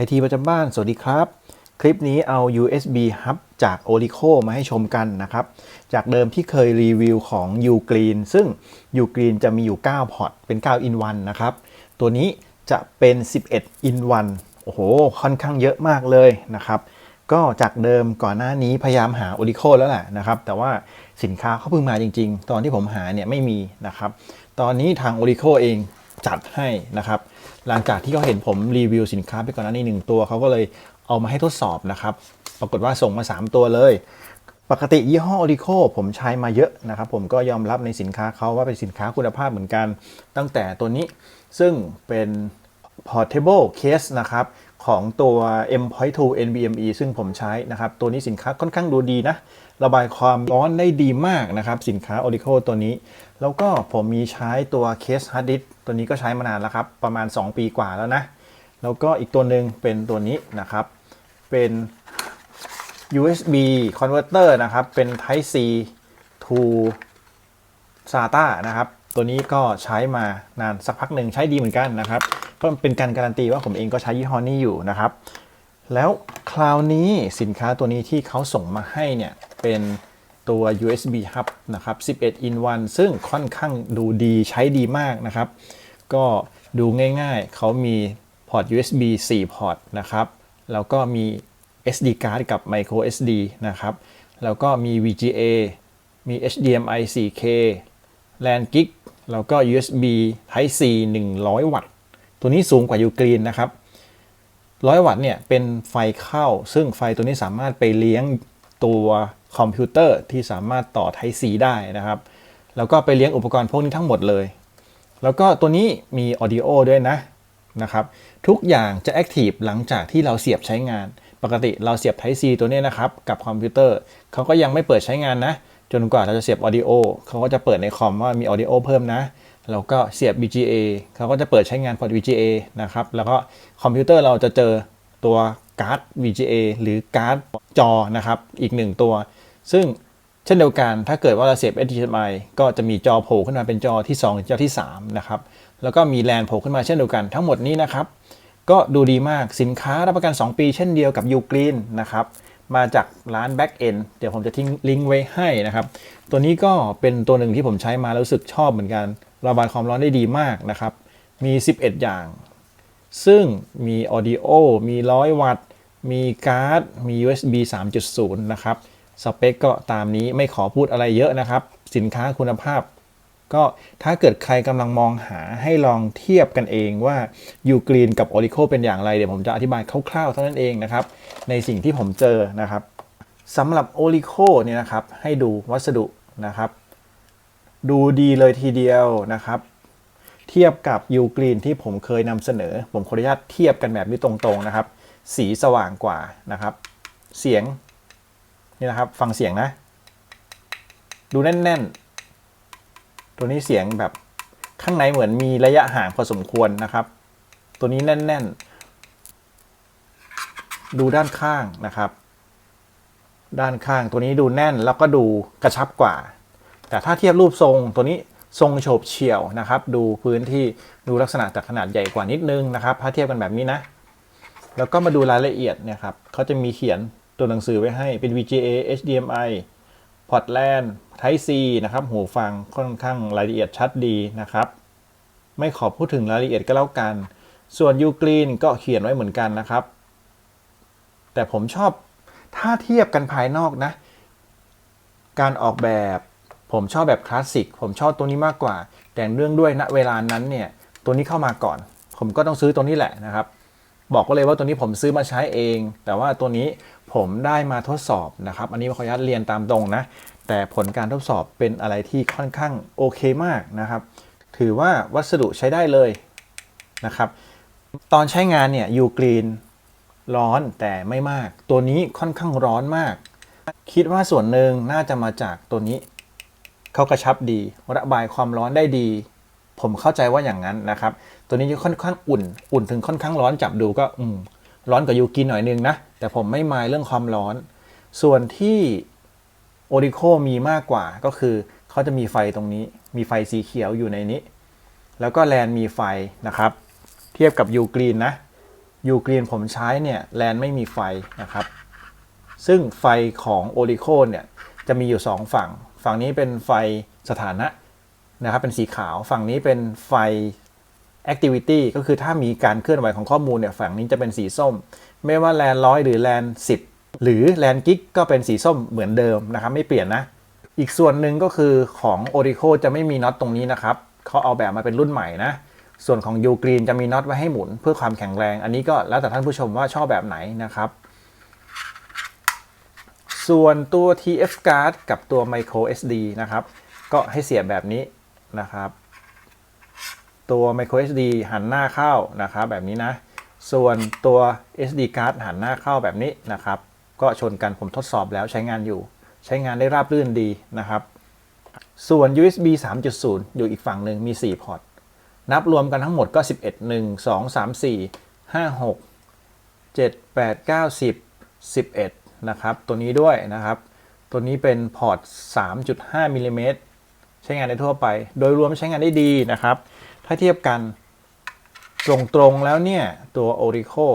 ไอทีประจำบ้าน สวัสดีครับ คลิปนี้เอา USB hub จาก Orico มาให้ชมกันนะครับ จากเดิมที่เคยรีวิวของ Ugreen ซึ่ง Ugreen จะมีอยู่ 9 พอร์ต เป็น 9 in 1นะครับ ตัวนี้จะเป็น 11 in 1โอ้โห ค่อนข้างเยอะมากเลยนะครับ ก็จากเดิมก่อนหน้านี้พยายามหา Orico แล้วแหละนะครับ แต่ว่าสินค้าเขาเพิ่งมาจริง ๆ ตอนที่ผมหาเนี่ยไม่มีนะครับ ตอนนี้ทาง Orico เอง จัดให้นะครับ หลังจากที่เขาเห็นผมรีวิวสินค้าไปก่อนหน้านี้หนึ่งตัวเขาก็เลยเอามาให้ทดสอบนะครับ ปรากฏว่าส่งมา 3 ตัวเลย ปกติยี่ห้อ Orico ผมใช้มาเยอะนะครับ ผมก็ยอมรับในสินค้าเขาว่าเป็นสินค้าคุณภาพเหมือนกัน ตั้งแต่ตัวนี้ซึ่งเป็น portable case นะครับของตัว M.2 NVMe ซึ่งผมใช้นะครับ ตัวนี้สินค้าค่อนข้างดูดีนะ ระบายความร้อนได้ดีมากนะครับ สินค้า Orico ตัวนี้ แล้วก็ผมมีใช้ตัวเคส hard disk ตัวนี้ก็ใช้มานานแล้วครับ ประมาณ 2 ปีกว่าแล้วนะ แล้วก็อีกตัวหนึ่งเป็นตัวนี้นะครับ เป็น USB converter นะครับ เป็น Type C to SATA นะครับ ตัวนี้ก็ใช้มานานสักพักหนึ่งใช้ดีเหมือนกันนะครับ ก็เป็นการการันตีว่าผมเองก็ใช้ยี่ห้อนี้อยู่นะครับ แล้วคราวนี้สินค้าตัวนี้ที่เขาส่งมาให้เนี่ยเป็น ตัว USB hub นะครับ 11 in 1 ซึ่งค่อนข้างดูดีใช้ดีมากนะครับ ก็ดูง่ายๆ เขามีพอร์ต USB 4 พอร์ตนะครับ แล้วก็มี SD card กับ micro SD นะครับ แล้วก็มี VGA มี HDMI 4K LAN gig แล้วก็ USB Type C 100 วัตต์ ตัวนี้สูงกว่า Ugreen นะครับ 100 วัตต์เนี่ยเป็นไฟเข้า ซึ่งไฟตัวนี้สามารถไปเลี้ยงตัว คอมพิวเตอร์ที่สามารถต่อ Type C ได้นะครับ แล้วก็ไปเลี้ยงอุปกรณ์พวกนี้ทั้งหมดเลย แล้วก็ตัวนี้มี Audio ด้วยนะนะครับ ทุกอย่างจะ Active หลังจากที่เราเสียบใช้งาน ปกติเราเสียบ Type C ตัวนี้นะครับ กับคอมพิวเตอร์เขาก็ยังไม่เปิดใช้งานนะ จนกว่าเราจะเสียบ Audio เขาก็จะเปิดในคอมว่ามี Audio เพิ่มนะแล้วก็เสียบ VGA เขาก็จะเปิดใช้งานพอร์ต VGA นะครับ แล้วก็คอมพิวเตอร์เราจะเจอตัวการ์ด VGA หรือการ์ดจอนะครับ อีกหนึ่งตัว ซึ่งเช่นเดียวกันถ้าเกิดว่าเราเสียบ HDMI ก็จะมีจอโผล่ขึ้นมาเป็นจอที่ 2 จอที่ 3 นะครับ แล้วก็มีแลนโผล่ขึ้นมาเช่นเดียวกันทั้งหมดนี้นะครับ ก็ดูดีมากสินค้ารับประกัน 2 ปีเช่นเดียวกับ Ugreen นะครับ มาจากร้าน Back End เดี๋ยวผมจะทิ้งลิงก์ไว้ให้นะครับ ตัวนี้ก็เป็นตัวหนึ่งที่ผมใช้มาแล้วรู้สึกชอบเหมือนกันระบายความร้อนได้ดีมากนะครับ มี 11 อย่าง ซึ่งมี Audio มี 100 วัตต์ มีการ์ด มี USB 3.0 นะครับ สเปคก็ตามนี้ไม่ขอพูดอะไรเยอะนะครับ สินค้าคุณภาพ ก็ถ้าเกิดใครกำลังมองหาให้ลองเทียบกันเองว่า Ugreen กับ Orico เป็นอย่างไรเดี๋ยวผมจะอธิบายคร่าวๆเท่านั้นเองนะครับ ในสิ่งที่ผมเจอนะครับสำหรับ Orico เนี่ยนะครับ ให้ดูวัสดุนะครับ ดูดีเลยทีเดียวนะครับ เทียบกับ Ugreen ที่ผมเคยนำเสนอ ผมขออนุญาตเทียบกันแบบนี้ตรงๆนะครับ สีสว่างกว่านะครับ เสียง นี่นะครับ ฟังเสียงนะ ดูแน่นๆ ตัวนี้เสียงแบบข้างในเหมือนมีระยะห่างพอสมควรนะครับ ตัวนี้แน่นๆ ดูด้านข้างนะครับ ด้านข้างตัวนี้ดูแน่นแล้วก็ดูกระชับกว่า แต่ถ้าเทียบรูปทรงตัวนี้ทรงโฉบเฉี่ยวนะครับ ดูพื้นที่ดูลักษณะจากขนาดใหญ่กว่านิดนึงนะครับ ถ้าเทียบกันแบบนี้นะ แล้วก็มาดูรายละเอียดเนี่ยครับเขาจะมีเขียน ตัวหนังสือไว้ให้เป็น VGA HDMI พอร์ตแลน Type C นะครับ หูฟังค่อนข้างรายละเอียดชัดดีนะครับ ไม่ขอพูดถึงรายละเอียดก็แล้วกัน ส่วน Ugreen ก็เขียนไว้เหมือนกันนะครับ แต่ผมชอบถ้าเทียบกันภายนอกนะ การออกแบบผมชอบแบบคลาสสิกผมชอบตัวนี้มากกว่า แต่เรื่องด้วยณเวลานั้นเนี่ยตัวนี้เข้ามาก่อน ผมก็ต้องซื้อตัวนี้แหละนะครับ บอกก็เลยว่าตัวนี้ผมซื้อมาใช้เอง แต่ว่าตัวนี้ ผมได้มาทดสอบนะครับ อันนี้ขออนุญาตเรียนตามตรงนะ แต่ผลการทดสอบเป็นอะไรที่ค่อนข้างโอเคมากนะครับ ถือว่าวัสดุใช้ได้เลยนะครับ ตอนใช้งานเนี่ยยูกรีนร้อนแต่ไม่มาก ตัวนี้ค่อนข้างร้อนมาก คิดว่าส่วนหนึ่งน่าจะมาจากตัวนี้ เขากระชับดี ระบายความร้อนได้ดี ผมเข้าใจว่าอย่างนั้นนะครับ ตัวนี้จะค่อนข้างอุ่น อุ่นถึงค่อนข้างร้อนจับดูก็อืมร้อนกว่ายูกินหน่อยนึงนะ แต่ผมไม่มายเรื่องความร้อน ส่วนที่โอริโคมีมากกว่าก็คือเขาจะมีไฟตรงนี้ มีไฟสีเขียวอยู่ในนี้ แล้วก็แลนมีไฟนะครับ เทียบกับยูกรีนนะยูกรีนผมใช้เนี่ยแลนไม่มีไฟนะครับ ซึ่งไฟของ o อ i ิโคเนี่ยจะมีอยู่ 2 ฝั่ง ฝั่งนี้เป็นไฟสถานะนะครับเป็นสีขาว ฝั่งนี้เป็นไฟ activity ก็คือถ้ามีการเคลื่อนไหวของข้อมูลเนี่ยฝั่งนี้จะเป็นสีส้ม ไม่ว่าแลนร้อยหรือแลนสิบหรือแลนกิกก็เป็นสีส้มเหมือนเดิมนะครับไม่เปลี่ยนนะ อีกส่วนหนึ่งก็คือของ o อ i ิโจะไม่มีน็อตตรงนี้นะครับเขาเอาแบบมาเป็นรุ่นใหม่นะ ส่วนของ U Green จะมีน็อตไว้ให้หมุนเพื่อความแข็งแรง อันนี้ก็แล้วแต่ท่านผู้ชมว่าชอบแบบไหนนะครับ ส่วนตัว TF card กับตัว micro SD นะครับ ก็ให้เสียบแบบนี้นะครับ ตัว micro SD หันหน้าเข้านะครับแบบนี้นะ ส่วนตัว SD card หันหน้าเข้าแบบนี้นะครับ ก็ชนกันผมทดสอบแล้วใช้งานอยู่ ใช้งานได้ราบรื่นดีนะครับ ส่วน USB 3.0 อยู่อีกฝั่งหนึ่งมี 4 พอร์ต นับรวมกันทั้งหมดก็ 11 1 2 3 4 5 6 7 8 9 10 11 นะครับ ตัวนี้ด้วยนะครับ ตัวนี้เป็นพอร์ต 3.5มิลลิเมตรใช้งานได้ทั่วไป โดยรวมใช้งานได้ดีนะครับ ถ้าเทียบกันตรงๆแล้วเนี่ย ตัว o r i c o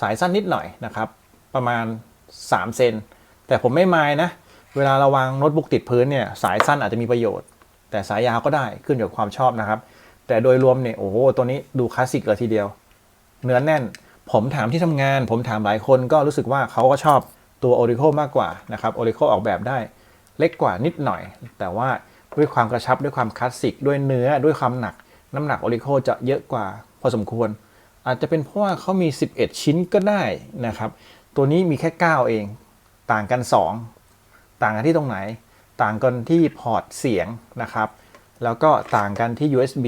สายสั้นนิดหน่อยนะครับ ประมาณ 3 เซน แต่ผมไม่มายนะ เวลาเราวางโน้ตบุ๊กติดพื้นเนี่ย สายสั้นอาจจะมีประโยชน์ แต่สายยาวก็ได้ขึ้นอยู่กับความชอบนะครับ แต่โดยรวมเนี่ย โอ้โห ตัวนี้ดูคลาสสิกเลยทีเดียว เนื้อแน่น ผมถามที่ทำงาน ผมถามหลายคนก็รู้สึกว่าเขาก็ชอบตัว o r i c o มากกว่านะครับ o r i c o ออกแบบได้เล็กกว่านิดหน่อย แต่ว่า ด้วยความกระชับด้วยความคลาสสิกด้วยเนื้อด้วยความหนัก น้ำหนัก o r i c o จะเยอะกว่าพอสมควร อาจจะเป็นเพราะว่าเขามี 11 ชิ้นก็ได้นะครับ ตัวนี้มีแค่ 9 เอง ต่างกัน 2 ต่างกันที่ตรงไหน ต่างกันที่พอร์ตเสียงนะครับ แล้วก็ต่างกันที่ USB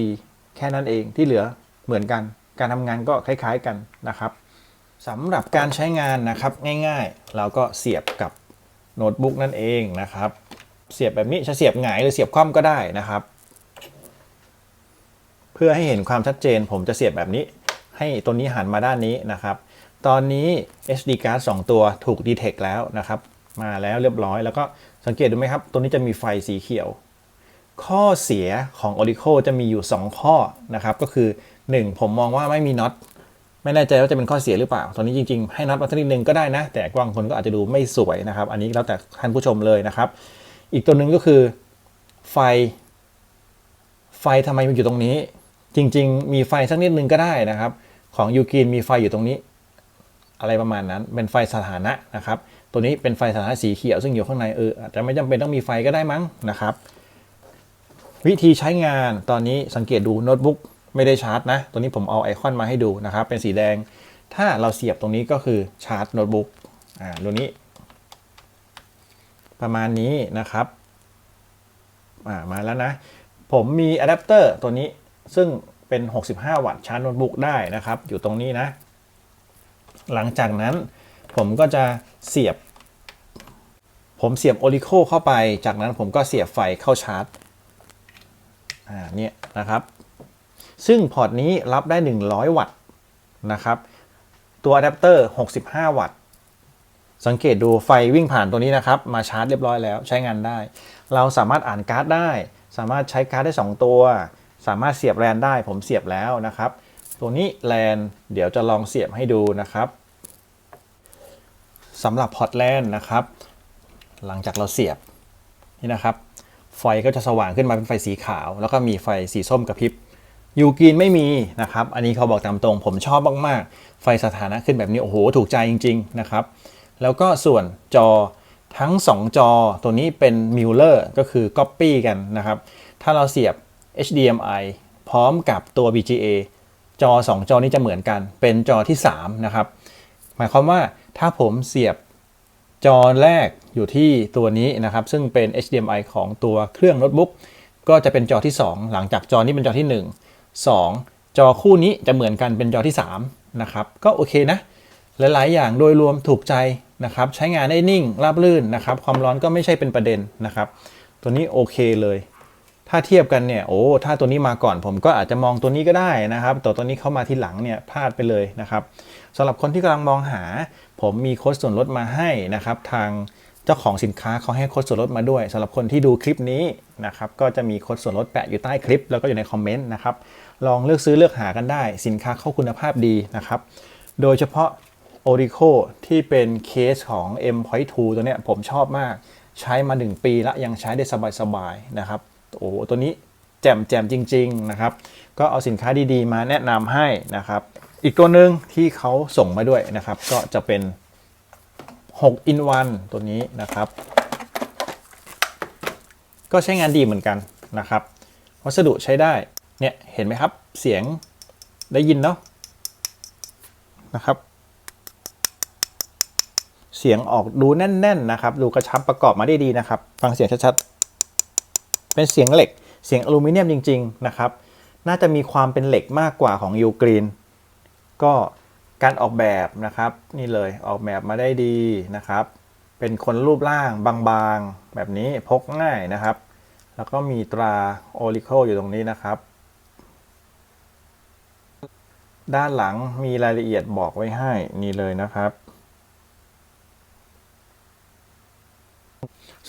แค่นั้นเองที่เหลือเหมือนกันการทำงานก็คล้าย ๆกันนะครับสำหรับการใช้งานนะครับง่ายๆ เราก็เสียบกับโน้ตบุ๊กนั่นเองนะครับ เสียบแบบนี้จะเสียบหงายหรือเสียบคว่ำก็ได้นะครับ เพื่อให้เห็นความชัดเจนผมจะเสียบแบบนี้ ให้ตัวนี้หันมาด้านนี้นะครับ ตอนนี้ SD card 2 ตัวถูก detect แล้วนะครับ มาแล้วเรียบร้อย แล้วก็สังเกตดูไหมครับ ตัวนี้จะมีไฟสีเขียว ข้อเสียของ o r i c o จะมีอยู่ 2 ข้อนะครับ ก็คือ 1 ผมมองว่าไม่มีน็อตไม่แน่ใจว่าจะเป็นข้อเสียหรือเปล่า ตอนนี้จริงๆ ให้น็อตมาสักนิดนึงก็ได้นะ แต่บางคนก็อาจจะดูไม่สวยนะครับ อันนี้แล้วแต่ท่านผู้ชมเลยนะครับ อีกตัวหนึ่งก็คือไฟ ไฟทำไมมันอยู่ตรงนี้ จริง ๆ มีไฟสักนิดนึงก็ได้นะครับ ของยูกินมีไฟอยู่ตรงนี้ อะไรประมาณนั้น เป็นไฟสถานะนะครับ ตัวนี้เป็นไฟสถานะสีเขียวซึ่งอยู่ข้างในเอออาจจะไม่จำเป็นต้องมีไฟก็ได้มั้งนะครับ วิธีใช้งานตอนนี้สังเกตดูโน้ตบุ๊กไม่ได้ชาร์จนะ ตัวนี้ผมเอาไอคอนมาให้ดูนะครับ เป็นสีแดง ถ้าเราเสียบตรงนี้ก็คือชาร์จโน้ตบุ๊กอ่าตัวนี้ ประมาณนี้นะครับอ่ามาแล้วนะ ผมมีอะแดปเตอร์ตัวนี้ซึ่งเป็น 65 วัตต์ชาร์จโน้ตบุ๊กได้นะครับ อยู่ตรงนี้นะ หลังจากนั้นผมก็จะเสียบ ผมเสียบโอลิโคเข้าไป จากนั้นผมก็เสียบไฟเข้าชาร์จอ่าเนี่ยนะครับ ซึ่งพอร์ตนี้รับได้ 100 วัตต์นะครับ ตัวอะแดปเตอร์ 65 วัตต์ สังเกตดูไฟวิ่งผ่านตัวนี้นะครับ มาชาร์จเรียบร้อยแล้วใช้งานได้ เราสามารถอ่านการ์ดได้ สามารถใช้การ์ดได้ 2 ตัว สามารถเสียบแลนได้ผมเสียบแล้วนะครับ ตัวนี้แลนเดี๋ยวจะลองเสียบให้ดูนะครับสำหรับพอร์ตแลนนะครับ หลังจากเราเสียบนี่นะครับ ไฟก็จะสว่างขึ้นมาเป็นไฟสีขาว แล้วก็มีไฟสีส้มกระพริบยูกินไม่มีนะครับ อันนี้เขาบอกตามตรงผมชอบมากๆ ไฟสถานะขึ้นแบบนี้ โอ้โห ถูกใจจริง ๆ นะครับ แล้วก็ส่วนจอทั้ง 2 จอตัวนี้เป็นมิลเลอร์ก็คือ Copy กันนะครับ ถ้าเราเสียบ HDMI พร้อมกับตัว VGA จอ 2 จอนี้จะเหมือนกัน เป็นจอที่ 3 นะครับ หมายความว่าถ้าผมเสียบจอแรกอยู่ที่ตัวนี้นะครับ ซึ่งเป็น HDMI ของตัวเครื่องโน้ตบุ๊กก็จะเป็นจอที่ 2 หลังจากจอนี้เป็นจอที่ 1 2 จอคู่นี้จะเหมือนกันเป็นจอที่ 3 นะครับ ก็โอเคนะ หลาย ๆ อย่างโดยรวมถูกใจ นะครับใช้งานได้นิ่งราบรื่นนะครับความร้อนก็ไม่ใช่เป็นประเด็นนะครับ ตัวนี้โอเคเลย ถ้าเทียบกันเนี่ยโอ้ถ้าตัวนี้มาก่อนผมก็อาจจะมองตัวนี้ก็ได้นะครับแต่ตัวนี้เข้ามาทีหลังเนี่ยพลาดไปเลยนะครับสำหรับคนที่กำลังมองหา ผมมีโค้ดส่วนลดมาให้นะครับ ทางเจ้าของสินค้าเขาให้โค้ดส่วนลดมาด้วยสำหรับคนที่ดูคลิปนี้นะครับก็จะมีโค้ดส่วนลดแปะอยู่ใต้คลิป แล้วก็อยู่ในคอมเมนต์นะครับลองเลือกซื้อเลือกหากันได้ สินค้าเข้าคุณภาพดีนะครับ โดยเฉพาะ o r i c o ที่เป็นเคสของ M.2 ตัวเนี้ยผมชอบมากใช้มา 1 ปีแล้วยังใช้ได้สบายๆนะครับโอ้ตัวนี้แจ่มแจ่มจริง ๆ นะครับ ก็เอาสินค้าดีๆ มาแนะนำให้นะครับ อีกตัวหนึ่งที่เขาส่งมาด้วยนะครับ ก็จะเป็น 6 in 1 ตัวนี้นะครับ ก็ใช้งานดีเหมือนกันนะครับ วัสดุใช้ได้ เนี่ย เห็นไหมครับ เสียงได้ยินเนาะนะครับ เสียงออกดูแน่น ๆ นะครับ ดูกระชับประกอบมาได้ดีนะครับ ฟังเสียงชัดๆ เป็นเสียงเหล็ก เสียงอลูมิเนียมจริง ๆ นะครับ น่าจะมีความเป็นเหล็กมากกว่าของยูกรีน ก็การออกแบบนะครับ นี่เลยออกแบบมาได้ดีนะครับ เป็นคนรูปร่างบางๆ แบบนี้พกง่ายนะครับ แล้วก็มีตรา o r i c o อยู่ตรงนี้นะครับ ด้านหลังมีรายละเอียดบอกไว้ให้นี่เลยนะครับ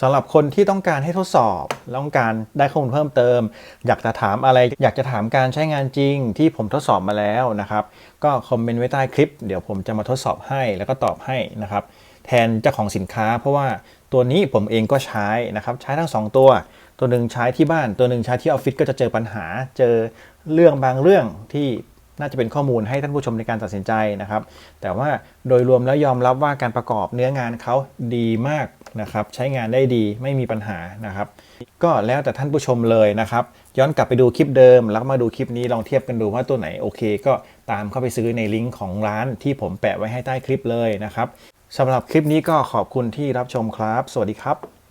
สำหรับคนที่ต้องการให้ทดสอบต้องการได้ข้อมูลเพิ่มเติม อยากจะถามอะไร อยากจะถามการใช้งานจริงที่ผมทดสอบมาแล้วนะครับ ก็คอมเมนต์ไว้ใต้คลิป เดี๋ยวผมจะมาทดสอบให้แล้วก็ตอบให้นะครับ แทนเจ้าของสินค้า เพราะว่าตัวนี้ผมเองก็ใช้นะครับใช้ทั้ง 2 ตัว ตัวหนึ่งใช้ที่บ้าน ตัวหนึ่งใช้ที่ออฟฟิศก็จะเจอปัญหา เจอเรื่องบางเรื่องที่น่าจะเป็นข้อมูลให้ท่านผู้ชมในการตัดสินใจนะครับ แต่ว่าโดยรวมแล้วยอมรับว่าการประกอบเนื้องานเขาดีมาก นะครับใช้งานได้ดีไม่มีปัญหานะครับ ก็แล้วแต่ท่านผู้ชมเลยนะครับ ย้อนกลับไปดูคลิปเดิม แล้วมาดูคลิปนี้ลองเทียบกันดูว่าตัวไหนโอเค ก็ตามเข้าไปซื้อในลิงก์ของร้านที่ผมแปะไว้ให้ใต้คลิปเลยนะครับสำหรับคลิปนี้ก็ขอบคุณที่รับชมครับ สวัสดีครับ